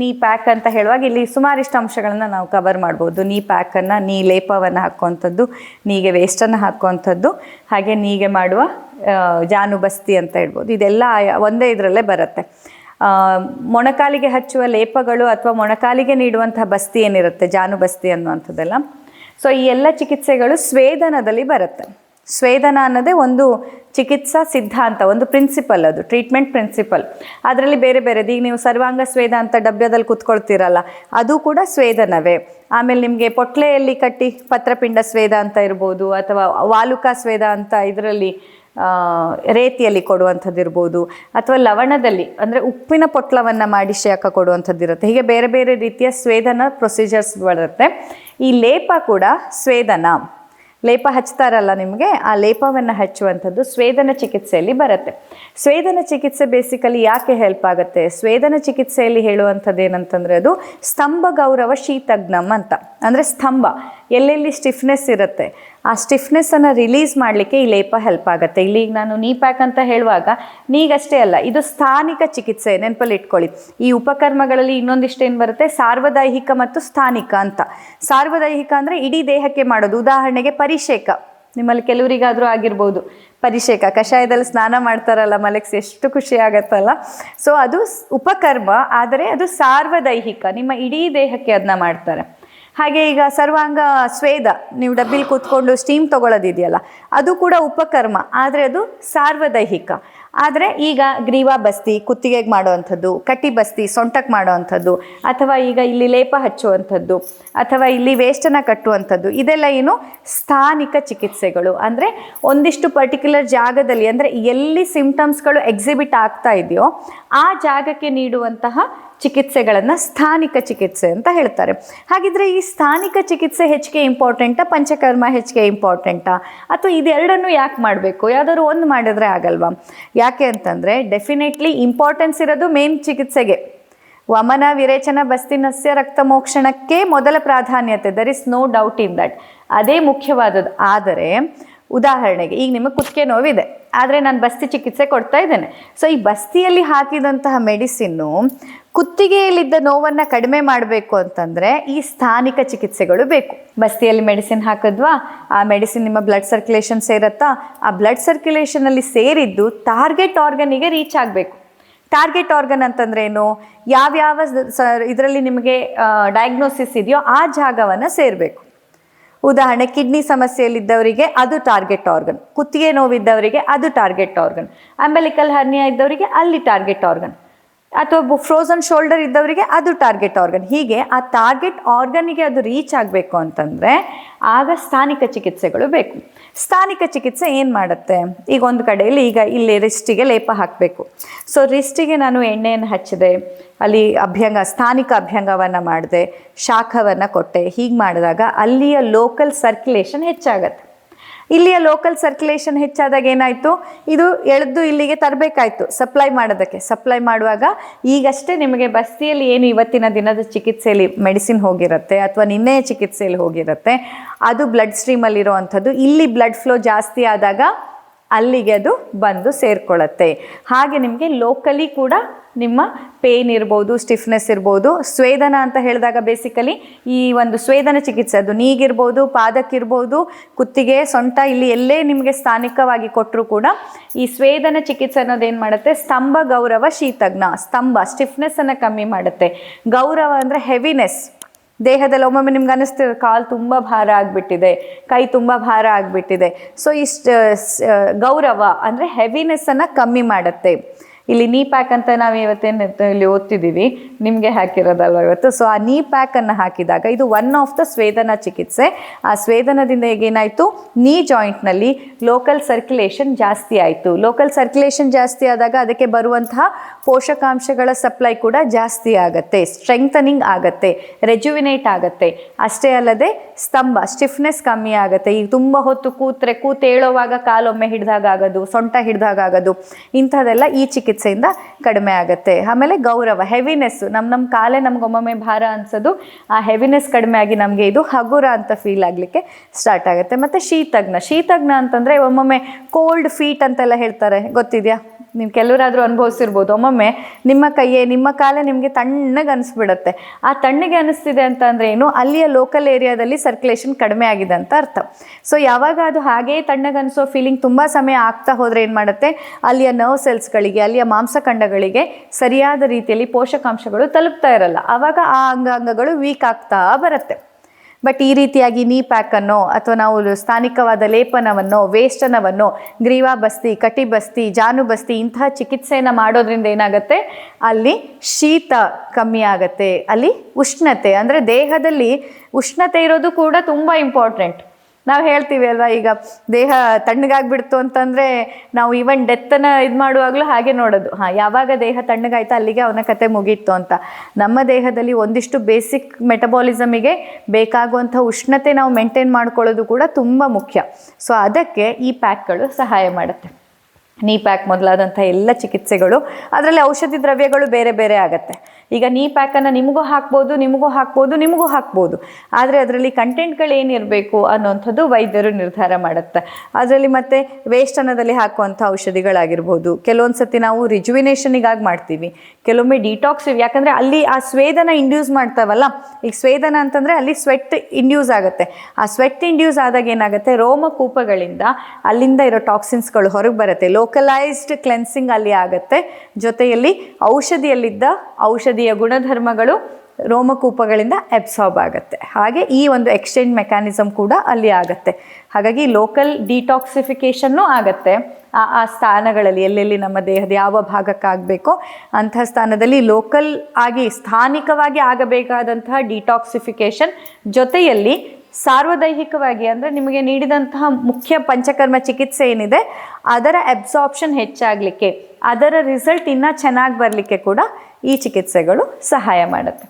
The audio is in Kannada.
ನೀ ಪ್ಯಾಕ್ ಅಂತ ಹೇಳುವಾಗ ಇಲ್ಲಿ ಸುಮಾರಿಷ್ಟು ಅಂಶಗಳನ್ನು ನಾವು ಕವರ್ ಮಾಡ್ಬೋದು. ನೀ ಪ್ಯಾಕನ್ನು ನೀ ಲೇಪವನ್ನು ಹಾಕುವಂಥದ್ದು ನೀಗೆ ವೇಸ್ಟನ್ನು ಹಾಕುವಂಥದ್ದು, ಹಾಗೆ ನೀಗೆ ಮಾಡುವ ಜಾನುಬಸ್ತಿ ಅಂತ ಹೇಳ್ಬೋದು. ಇದೆಲ್ಲ ಒಂದೇ ಇದರಲ್ಲೇ ಬರುತ್ತೆ. ಮೊಣಕಾಲಿಗೆ ಹಚ್ಚುವ ಲೇಪಗಳು ಅಥವಾ ಮೊಣಕಾಲಿಗೆ ನೀಡುವಂತಹ ಬಸ್ತಿ ಏನಿರುತ್ತೆ, ಜಾನುಬಸ್ತಿ ಅನ್ನುವಂಥದ್ದೆಲ್ಲ. ಸೊ ಈ ಎಲ್ಲ ಚಿಕಿತ್ಸೆಗಳು ಸ್ವೇದನದಲ್ಲಿ ಬರುತ್ತೆ. ಸ್ವೇದನ ಅನ್ನೋದೇ ಒಂದು ಚಿಕಿತ್ಸಾ ಸಿದ್ಧಾಂತ ಒಂದು ಪ್ರಿನ್ಸಿಪಲ್ ಅದು ಟ್ರೀಟ್ಮೆಂಟ್ ಪ್ರಿನ್ಸಿಪಲ್ ಅದರಲ್ಲಿ ಬೇರೆ ಬೇರೆದು ಈಗ ನೀವು ಸರ್ವಾಂಗ ಸ್ವೇದ ಅಂತ ಡಬ್ಯದಲ್ಲಿ ಕುತ್ಕೊಳ್ತೀರಲ್ಲ, ಅದು ಕೂಡ ಸ್ವೇದನವೇ. ಆಮೇಲೆ ನಿಮಗೆ ಪೊಟ್ಲೆಯಲ್ಲಿ ಕಟ್ಟಿ ಪತ್ರಪಿಂಡ ಸ್ವೇದ ಅಂತ ಇರ್ಬೋದು, ಅಥವಾ ವಾಲುಕಾ ಸ್ವೇದ ಅಂತ ಇದರಲ್ಲಿ ರೇತಿಯಲ್ಲಿ ಕೊಡುವಂಥದ್ದು ಇರ್ಬೋದು, ಅಥವಾ ಲವಣದಲ್ಲಿ, ಅಂದರೆ ಉಪ್ಪಿನ ಪೊಟ್ಲವನ್ನು ಮಾಡಿ ಶಾಖ ಕೊಡುವಂಥದ್ದು ಇರುತ್ತೆ. ಹೀಗೆ ಬೇರೆ ಬೇರೆ ರೀತಿಯ ಸ್ವೇದನ ಪ್ರೊಸೀಜರ್ಸ್ ಬರುತ್ತೆ. ಈ ಲೇಪ ಕೂಡ ಸ್ವೇದನ. ಲೇಪ ಹಚ್ತಾರಲ್ಲ ನಿಮಗೆ, ಆ ಲೇಪವನ್ನು ಹಚ್ಚುವಂಥದ್ದು ಸ್ವೇದನ ಚಿಕಿತ್ಸೆಯಲ್ಲಿ ಬರುತ್ತೆ. ಸ್ವೇದನ ಚಿಕಿತ್ಸೆ ಬೇಸಿಕಲಿ ಯಾಕೆ ಹೆಲ್ಪ್ ಆಗುತ್ತೆ? ಸ್ವೇದನ ಚಿಕಿತ್ಸೆಯಲ್ಲಿ ಹೇಳುವಂಥದ್ದು ಏನಂತಂದರೆ ಅದು ಸ್ತಂಭ ಗೌರವ ಶೀತಜ್ಞಂ ಅಂತ. ಅಂದರೆ ಸ್ತಂಭ, ಎಲ್ಲೆಲ್ಲಿ ಸ್ಟಿಫ್ನೆಸ್ ಇರುತ್ತೆ ಆ ಸ್ಟಿಫ್ನೆಸ್ಸನ್ನು ರಿಲೀಸ್ ಮಾಡಲಿಕ್ಕೆ ಈ ಲೇಪ ಹೆಲ್ಪ್ ಆಗುತ್ತೆ. ಇಲ್ಲಿ ನಾನು ನೀ ಪ್ಯಾಕ್ ಅಂತ ಹೇಳುವಾಗ ನೀಗಷ್ಟೇ ಅಲ್ಲ, ಇದು ಸ್ಥಾನಿಕ ಚಿಕಿತ್ಸೆ ನೆನಪಲ್ಲಿ ಇಟ್ಕೊಳ್ಳಿ. ಈ ಉಪಕರ್ಮಗಳಲ್ಲಿ ಇನ್ನೊಂದಿಷ್ಟು ಏನು ಬರುತ್ತೆ? ಸಾರ್ವದೈಹಿಕ ಮತ್ತು ಸ್ಥಾನಿಕ ಅಂತ. ಸಾರ್ವದೈಹಿಕ ಅಂದರೆ ಇಡೀ ದೇಹಕ್ಕೆ ಮಾಡೋದು. ಉದಾಹರಣೆಗೆ ಪರಿಷೇಕ. ನಿಮ್ಮಲ್ಲಿ ಕೆಲವರಿಗಾದರೂ ಆಗಿರ್ಬೋದು. ಪರಿಷೇಕ, ಕಷಾಯದಲ್ಲಿ ಸ್ನಾನ ಮಾಡ್ತಾರಲ್ಲ, ಮಲಗಿಸಿ ಎಷ್ಟು ಖುಷಿ ಆಗತ್ತಲ್ಲ. ಸೊ ಅದು ಉಪಕರ್ಮ, ಆದರೆ ಅದು ಸಾರ್ವದೈಹಿಕ. ನಿಮ್ಮ ಇಡೀ ದೇಹಕ್ಕೆ ಅದನ್ನ ಮಾಡ್ತಾರೆ. ಹಾಗೆ ಈಗ ಸರ್ವಾಂಗ ಸ್ವೇದ, ನೀವು ಡಬ್ಬಿಲ್ ಕೂತ್ಕೊಂಡು ಸ್ಟೀಮ್ ತಗೊಳ್ಳೋದಿದೆಯಲ್ಲ ಅದು ಕೂಡ ಉಪಕರ್ಮ, ಆದರೆ ಅದು ಸಾರ್ವದೈಹಿಕ. ಆದರೆ ಈಗ ಗ್ರೀವಾ ಬಸ್ತಿ, ಕುತ್ತಿಗೆಗೆ ಮಾಡುವಂಥದ್ದು, ಕಟ್ಟಿ ಬಸ್ತಿ ಸೊಂಟಕ್ಕೆ ಮಾಡುವಂಥದ್ದು, ಅಥವಾ ಈಗ ಇಲ್ಲಿ ಲೇಪ ಹಚ್ಚುವಂಥದ್ದು, ಅಥವಾ ಇಲ್ಲಿ ವೇಸ್ಟನ್ನು ಕಟ್ಟುವಂಥದ್ದು, ಇದೆಲ್ಲ ಏನು ಸ್ಥಾನಿಕ ಚಿಕಿತ್ಸೆಗಳು. ಅಂದರೆ ಒಂದಿಷ್ಟು ಪರ್ಟಿಕ್ಯುಲರ್ ಜಾಗದಲ್ಲಿ, ಅಂದರೆ ಎಲ್ಲಿ ಸಿಂಪ್ಟಮ್ಸ್ಗಳು ಎಕ್ಸಿಬಿಟ್ ಆಗ್ತಾ ಇದೆಯೋ, ಆ ಜಾಗಕ್ಕೆ ನೀಡುವಂತಹ ಚಿಕಿತ್ಸೆಗಳನ್ನು ಸ್ಥಾನಿಕ ಚಿಕಿತ್ಸೆ ಅಂತ ಹೇಳ್ತಾರೆ. ಹಾಗಿದ್ರೆ ಈ ಸ್ಥಾನಿಕ ಚಿಕಿತ್ಸೆ ಹೆಚ್ಚಿಗೆ ಇಂಪಾರ್ಟೆಂಟಾ ಪಂಚಕರ್ಮ ಹೆಚ್ಚಿಗೆ ಇಂಪಾರ್ಟೆಂಟಾ ಅಥವಾ ಇದೆರಡನ್ನು ಯಾಕೆ ಮಾಡಬೇಕು? ಯಾವ್ದಾದ್ರು ಒಂದು ಮಾಡಿದ್ರೆ ಆಗಲ್ವಾ? ಯಾಕೆ ಅಂತಂದರೆ ಡೆಫಿನೆಟ್ಲಿ ಇಂಪಾರ್ಟೆನ್ಸ್ ಇರೋದು ಮೇನ್ ಚಿಕಿತ್ಸೆಗೆ. ವಮನ, ವಿರೇಚನ ಬಸ್ತಿನಸ್ಯ ರಕ್ತ ಮೋಕ್ಷಣಕ್ಕೆ ಮೊದಲ ಪ್ರಾಧಾನ್ಯತೆ. There is no doubt in that ಅದೇ ಮುಖ್ಯವಾದದ್ದು. ಆದರೆ, ಉದಾಹರಣೆಗೆ, ಈಗ ನಿಮಗೆ ಕುತ್ತಿಗೆ ನೋವಿದೆ. ಆದರೆ ನಾನು ಬಸ್ತಿ ಚಿಕಿತ್ಸೆ ಕೊಡ್ತಾ ಇದ್ದೇನೆ. ಸೊ ಈ ಬಸ್ತಿಯಲ್ಲಿ ಹಾಕಿದಂತಹ ಮೆಡಿಸಿನ್ನು ಕುತ್ತಿಗೆಯಲ್ಲಿದ್ದ ನೋವನ್ನು ಕಡಿಮೆ ಮಾಡಬೇಕು ಅಂತಂದರೆ ಈ ಸ್ಥಾನಿಕ ಚಿಕಿತ್ಸೆಗಳು ಬೇಕು. ಬಸ್ತಿಯಲ್ಲಿ ಮೆಡಿಸಿನ್ ಹಾಕಿದ್ವಾ? ಆ ಮೆಡಿಸಿನ್ ನಿಮ್ಮ ಬ್ಲಡ್ ಸರ್ಕ್ಯುಲೇಷನ್ ಸೇರತ್ತಾ? ಆ ಬ್ಲಡ್ ಸರ್ಕ್ಯುಲೇಷನಲ್ಲಿ ಸೇರಿದ್ದು ಟಾರ್ಗೆಟ್ ಆರ್ಗನಿಗೆ ರೀಚ್ ಆಗಬೇಕು. ಟಾರ್ಗೆಟ್ ಆರ್ಗನ್ ಅಂತಂದ್ರೆ ಏನು? ಯಾವ್ಯಾವ ಇದರಲ್ಲಿ ನಿಮಗೆ ಡಯಾಗ್ನೋಸಿಸ್ ಇದೆಯೋ ಆ ಜಾಗವನ್ನು ಸೇರಬೇಕು. ಉದಾಹರಣೆ ಕಿಡ್ನಿ ಸಮಸ್ಯೆಯಲ್ಲಿದ್ದವರಿಗೆ ಅದು ಟಾರ್ಗೆಟ್ ಆರ್ಗನ್ ಕುತ್ತಿಗೆ ನೋವಿದ್ದವರಿಗೆ ಅದು ಟಾರ್ಗೆಟ್ ಆರ್ಗನ್ ಅಂಬೆಲಿಕಲ್ ಹರ್ನಿಯಾ ಇದ್ದವರಿಗೆ ಅಲ್ಲಿ ಟಾರ್ಗೆಟ್ ಆರ್ಗನ್ ಅಥವಾ ಫ್ರೋಸನ್ ಶೋಲ್ಡರ್ ಇದ್ದವರಿಗೆ ಅದು ಟಾರ್ಗೆಟ್ ಆರ್ಗನ್ ಹೀಗೆ ಆ ಟಾರ್ಗೆಟ್ ಆರ್ಗನಿಗೆ ಅದು ರೀಚ್ ಆಗಬೇಕು ಅಂತಂದರೆ ಆಗ ಸ್ಥಾನಿಕ ಚಿಕಿತ್ಸೆಗಳು ಬೇಕು. ಸ್ಥಾನಿಕ ಚಿಕಿತ್ಸೆ ಏನು ಮಾಡುತ್ತೆ? ಈಗ ಒಂದು ಕಡೆಯಲ್ಲಿ ಈಗ ಇಲ್ಲಿ ರಿಸ್ಟಿಗೆ ಲೇಪ ಹಾಕಬೇಕು. ಸೊ ರಿಸ್ಟಿಗೆ ನಾನು ಎಣ್ಣೆಯನ್ನು ಹಚ್ಚಿದೆ. ಅಲ್ಲಿ ಅಭ್ಯಂಗ, ಸ್ಥಾನಿಕ ಅಭ್ಯಂಗವನ್ನು ಮಾಡಿದೆ, ಶಾಖವನ್ನು ಕೊಟ್ಟೆ. ಹೀಗೆ ಮಾಡಿದಾಗ ಅಲ್ಲಿಯ ಲೋಕಲ್ ಸರ್ಕ್ಯುಲೇಷನ್ ಹೆಚ್ಚಾಗತ್ತೆ. ಇಲ್ಲಿಯ ಲೋಕಲ್ ಸರ್ಕ್ಯುಲೇಷನ್ ಹೆಚ್ಚಾದಾಗ ಏನಾಯಿತು? ಇದು ಎಳೆದು ಇಲ್ಲಿಗೆ ತರಬೇಕಾಯ್ತು ಸಪ್ಲೈ ಮಾಡೋದಕ್ಕೆ. ಸಪ್ಲೈ ಮಾಡುವಾಗ ಈಗಷ್ಟೇ ನಿಮಗೆ ಬಸ್ತಿಯಲ್ಲಿ ಏನು ಇವತ್ತಿನ ದಿನದ ಚಿಕಿತ್ಸೆಯಲ್ಲಿ ಮೆಡಿಸಿನ್ ಹೋಗಿರುತ್ತೆ ಅಥವಾ ನಿನ್ನೆಯ ಚಿಕಿತ್ಸೆಯಲ್ಲಿ ಹೋಗಿರುತ್ತೆ, ಅದು ಬ್ಲಡ್ ಸ್ಟ್ರೀಮಲ್ಲಿರುವಂಥದ್ದು ಇಲ್ಲಿ ಬ್ಲಡ್ ಫ್ಲೋ ಜಾಸ್ತಿ ಆದಾಗ ಅಲ್ಲಿಗೆ ಅದು ಬಂದು ಸೇರ್ಕೊಳ್ಳುತ್ತೆ. ಹಾಗೆ ನಿಮಗೆ ಲೋಕಲಿ ಕೂಡ ನಿಮ್ಮ ಪೇನ್ ಇರ್ಬೋದು ಸ್ಟಿಫ್ನೆಸ್ ಇರ್ಬೋದು, ಸ್ವೇದನ ಅಂತ ಹೇಳಿದಾಗ ಬೇಸಿಕಲಿ ಈ ಒಂದು ಸ್ವೇದನ ಚಿಕಿತ್ಸೆ ಅದು ನೀಗಿರ್ಬೋದು, ಪಾದಕ್ಕಿರ್ಬೋದು, ಕುತ್ತಿಗೆ, ಸೊಂಟ ಇಲ್ಲಿ ಎಲ್ಲೇ ನಿಮಗೆ ಸ್ಥಾನಿಕವಾಗಿ ಕೊಟ್ಟರೂ ಕೂಡ ಈ ಸ್ವೇದನ ಚಿಕಿತ್ಸೆ ಅನ್ನೋದು ಏನು ಮಾಡುತ್ತೆ? ಸ್ತಂಭ ಗೌರವ ಶೀತಜ್ಞ, ಸ್ತಂಭ ಸ್ಟಿಫ್ನೆಸ್ಸನ್ನು ಕಮ್ಮಿ ಮಾಡುತ್ತೆ. ಗೌರವ ಅಂದರೆ ಹೆವಿನೆಸ್ ದೇಹದಲ್ಲಿ ಒಮ್ಮೊಮ್ಮೆ ನಿಮ್ಗೆ ಅನ್ನಿಸ್ತಿರ ಕಾಲು ತುಂಬ ಭಾರ ಆಗಿಬಿಟ್ಟಿದೆ, ಕೈ ತುಂಬ ಭಾರ ಆಗಿಬಿಟ್ಟಿದೆ. ಸೊ ಇಷ್ಟು ಗೌರವ ಅಂದರೆ ಹೆವಿನೆಸ್ಸನ್ನು ಕಮ್ಮಿ ಮಾಡುತ್ತೆ. ಇಲ್ಲಿ ನೀ ಪ್ಯಾಕ್ ಅಂತ ನಾವು ಇವತ್ತೇನು ಇಲ್ಲಿ ಓದ್ತಿದ್ದೀವಿ. ನಿಮಗೆ ಹಾಕಿರೋದಲ್ವ ಇವತ್ತು? ಸೊ ಆ ನೀ ಪ್ಯಾಕನ್ನು ಹಾಕಿದಾಗ ಇದು ಒನ್ ಆಫ್ ದ ಸ್ವೇದನ ಚಿಕಿತ್ಸೆ. ಆ ಸ್ವೇದನದಿಂದ ಏನಾಯಿತು ನೀ ಜಾಯಿಂಟ್ನಲ್ಲಿ ಲೋಕಲ್ ಸರ್ಕ್ಯುಲೇಷನ್ ಜಾಸ್ತಿ ಆಯಿತು. ಲೋಕಲ್ ಸರ್ಕ್ಯುಲೇಷನ್ ಜಾಸ್ತಿ ಆದಾಗ ಅದಕ್ಕೆ ಬರುವಂತಹ ಪೋಷಕಾಂಶಗಳ ಸಪ್ಲೈ ಕೂಡ ಜಾಸ್ತಿ ಆಗುತ್ತೆ. ಸ್ಟ್ರೆಂಥನಿಂಗ್ ಆಗುತ್ತೆ. ರೆಜುವಿನೇಟ್ ಆಗುತ್ತೆ. ಅಷ್ಟೇ ಅಲ್ಲದೆ ಸ್ತಂಭ ಸ್ಟಿಫ್ನೆಸ್ ಕಮ್ಮಿ ಆಗುತ್ತೆ. ಈಗ ತುಂಬ ಹೊತ್ತು ಕೂತ್ರೆ ಕೂತೇಳೋವಾಗ ಕಾಲೊಮ್ಮೆ ಹಿಡಿದಾಗ ಆಗೋದು ಸೊಂಟ ಹಿಡ್ದಾಗ ಆಗೋದು ಇಂಥದ್ದೆಲ್ಲ ಈ ಚಿಕಿತ್ಸೆಯಿಂದ ಕಡಿಮೆ ಆಗುತ್ತೆ. ಆಮೇಲೆ ಗೌರವ ಹೆವಿನೆಸ್ ನಮ್ಮ ನಮ್ಮ ಕಾಲೇ ನಮ್ಗೊಮ್ಮೊಮ್ಮೆ ಭಾರ ಅನ್ಸೋದು, ಆ ಹೆವಿನೆಸ್ ಕಡಿಮೆ ಆಗಿ ನಮಗೆ ಇದು ಹಗುರ ಅಂತ ಫೀಲ್ ಆಗಲಿಕ್ಕೆ ಸ್ಟಾರ್ಟ್ ಆಗುತ್ತೆ. ಮತ್ತು ಶೀತಜ್ಞ. ಶೀತಜ್ಞ ಅಂತಂದರೆ ಒಮ್ಮೊಮ್ಮೆ ಕೋಲ್ಡ್ ಫೀಟ್ ಅಂತೆಲ್ಲ ಹೇಳ್ತಾರೆ. ಗೊತ್ತಿದೆಯಾ? ನೀವು ಕೆಲವರಾದರೂ ಅನುಭವಿಸಿರ್ಬೋದು. ಒಮ್ಮೊಮ್ಮೆ ನಿಮ್ಮ ಕೈಯೇ, ನಿಮ್ಮ ಕಾಲೇ ನಿಮಗೆ ತಣ್ಣಗೆ ಅನಿಸ್ಬಿಡುತ್ತೆ. ಆ ತಣ್ಣಗೆ ಅನಿಸ್ತಿದೆ ಅಂತ ಅಂದರೆ ಏನು? ಅಲ್ಲಿಯ ಲೋಕಲ್ ಏರಿಯಾದಲ್ಲಿ ಸರ್ಕ್ಯುಲೇಷನ್ ಕಡಿಮೆ ಆಗಿದೆ ಅಂತ ಅರ್ಥ. ಸೊ ಯಾವಾಗ ಅದು ಹಾಗೇ ತಣ್ಣಗೆ ಅನಿಸೋ ಫೀಲಿಂಗ್ ತುಂಬ ಸಮಯ ಆಗ್ತಾ ಹೋದರೆ ಏನು ಮಾಡುತ್ತೆ? ಅಲ್ಲಿಯ ನರ್ವ್ ಸೆಲ್ಸ್ಗಳಿಗೆ ಅಲ್ಲಿಯ ಮಾಂಸಖಂಡಗಳಿಗೆ ಸರಿಯಾದ ರೀತಿಯಲ್ಲಿ ಪೋಷಕಾಂಶಗಳು ತಲುಪ್ತಾ ಇರಲ್ಲ. ಆವಾಗ ಆ ಅಂಗಾಂಗಗಳು ವೀಕ್ ಆಗ್ತಾ ಬರುತ್ತೆ. ಬಟ್ ಈ ರೀತಿಯಾಗಿ ನೀ ಪ್ಯಾಕನ್ನು ಅಥವಾ ನಾವು ಸ್ಥಾನಿಕವಾದ ಲೇಪನವನ್ನು, ವೇಷ್ಟನವನ್ನು, ಗ್ರೀವಾ ಬಸ್ತಿ, ಕಟಿ ಬಸ್ತಿ, ಜಾನು ಬಸ್ತಿ ಇಂತಹ ಚಿಕಿತ್ಸೆಯನ್ನು ಮಾಡೋದ್ರಿಂದ ಏನಾಗುತ್ತೆ? ಅಲ್ಲಿ ಶೀತ ಕಮ್ಮಿ ಆಗುತ್ತೆ, ಅಲ್ಲಿ ಉಷ್ಣತೆ, ಅಂದರೆ ದೇಹದಲ್ಲಿ ಉಷ್ಣತೆ ಇರೋದು ಕೂಡ ತುಂಬ ಇಂಪಾರ್ಟೆಂಟ್ ನಾವು ಹೇಳ್ತೀವಿ ಅಲ್ವಾ, ಈಗ ದೇಹ ತಣ್ಣಗಾಗ್ಬಿಡ್ತು ಅಂತಂದರೆ ನಾವು ಈವನ್ ಡೆತ್ತನ್ನು ಇದು ಮಾಡುವಾಗಲೂ ಹಾಗೆ ನೋಡೋದು. ಹಾಂ, ಯಾವಾಗ ದೇಹ ತಣ್ಣಗಾಯ್ತು ಅಲ್ಲಿಗೆ ಅವನ ಕತೆ ಮುಗೀತು ಅಂತ. ನಮ್ಮ ದೇಹದಲ್ಲಿ ಒಂದಿಷ್ಟು ಬೇಸಿಕ್ ಮೆಟಬಾಲಿಸಮಿಗೆ ಬೇಕಾಗುವಂಥ ಉಷ್ಣತೆ ನಾವು ಮೇಂಟೈನ್ ಮಾಡ್ಕೊಳ್ಳೋದು ಕೂಡ ತುಂಬ ಮುಖ್ಯ. ಸೊ ಅದಕ್ಕೆ ಈ ಪ್ಯಾಕ್ಗಳು ಸಹಾಯ ಮಾಡುತ್ತೆ. ನೀ ಪ್ಯಾಕ್ ಮೊದಲಾದಂಥ ಎಲ್ಲ ಚಿಕಿತ್ಸೆಗಳು, ಅದರಲ್ಲಿ ಔಷಧಿ ದ್ರವ್ಯಗಳು ಬೇರೆ ಬೇರೆ ಆಗುತ್ತೆ. ಈಗ ನೀ ಪ್ಯಾಕನ್ನು ನಿಮಗೂ ಹಾಕ್ಬೋದು ನಿಮಗೂ ಹಾಕ್ಬೋದು ನಿಮಗೂ ಹಾಕ್ಬೋದು. ಆದರೆ ಅದರಲ್ಲಿ ಕಂಟೆಂಟ್ಗಳು ಏನಿರಬೇಕು ಅನ್ನೋಂಥದ್ದು ವೈದ್ಯರು ನಿರ್ಧಾರ ಮಾಡುತ್ತೆ. ಅದರಲ್ಲಿ ಮತ್ತೆ ವೇಷ್ಟನದಲ್ಲಿ ಹಾಕುವಂಥ ಔಷಧಿಗಳಾಗಿರ್ಬೋದು. ಕೆಲವೊಂದು ಸತಿ ನಾವು ರಿಜುವಿನೇಷನಿಗಾಗಿ ಮಾಡ್ತೀವಿ. ಕೆಲವೊಮ್ಮೆ ಡಿಟಾಕ್ಸ್ ಯಾಕಂದರೆ ಅಲ್ಲಿ ಆ ಸ್ವೇದನ ಇಂಡ್ಯೂಸ್ ಮಾಡ್ತಾವಲ್ಲ, ಈಗ ಸ್ವೇದನ ಅಂತಂದರೆ ಅಲ್ಲಿ ಸ್ವೆಟ್ ಇಂಡ್ಯೂಸ್ ಆಗುತ್ತೆ. ಆ ಸ್ವೆಟ್ ಇಂಡ್ಯೂಸ್ ಆದಾಗ ಏನಾಗುತ್ತೆ? ರೋಮಕೂಪಗಳಿಂದ ಅಲ್ಲಿಂದ ಇರೋ ಟಾಕ್ಸಿನ್ಸ್ಗಳು ಹೊರಗೆ ಬರುತ್ತೆ. ಲೋಕಲೈಸ್ಡ್ ಕ್ಲೆನ್ಸಿಂಗ್ ಅಲ್ಲಿ ಆಗುತ್ತೆ. ಜೊತೆಯಲ್ಲಿ ಔಷಧಿಯಲ್ಲಿದ್ದ ಔಷಧಿಯ ಗುಣಧರ್ಮಗಳು ರೋಮಕೂಪಗಳಿಂದ ಎಬ್ಸಾರ್ಬ್ ಆಗುತ್ತೆ. ಹಾಗೆ ಈ ಒಂದು ಎಕ್ಸ್ಚೇಂಜ್ ಮೆಕ್ಯಾನಿಸಮ್ ಕೂಡ ಅಲ್ಲಿ ಆಗುತ್ತೆ. ಹಾಗಾಗಿ ಲೋಕಲ್ ಡಿಟಾಕ್ಸಿಫಿಕೇಷನ್ನು ಆಗುತ್ತೆ. ಆ ಆ ಸ್ಥಾನಗಳಲ್ಲಿ ಎಲ್ಲೆಲ್ಲಿ ನಮ್ಮ ದೇಹದ ಯಾವ ಭಾಗಕ್ಕಾಗಬೇಕೋ ಅಂಥ ಸ್ಥಾನದಲ್ಲಿ ಲೋಕಲ್ ಆಗಿ ಸ್ಥಾನಿಕವಾಗಿ ಆಗಬೇಕಾದಂತಹ ಡಿಟಾಕ್ಸಿಫಿಕೇಷನ್ ಜೊತೆಯಲ್ಲಿ ಸಾರ್ವದೈಹಿಕವಾಗಿ ಅಂದರೆ ನಿಮಗೆ ನೀಡಿದಂತಹ ಮುಖ್ಯ ಪಂಚಕರ್ಮ ಚಿಕಿತ್ಸೆ ಏನಿದೆ, ಅದರ ಅಬ್ಸಾರ್ಪ್ಷನ್ ಹೆಚ್ಚಾಗಲಿಕ್ಕೆ, ಅದರ ರಿಸಲ್ಟ್ ಇನ್ನೂ ಚೆನ್ನಾಗಿ ಬರಲಿಕ್ಕೆ ಕೂಡ ಈ ಚಿಕಿತ್ಸೆಗಳು ಸಹಾಯ ಮಾಡುತ್ತೆ.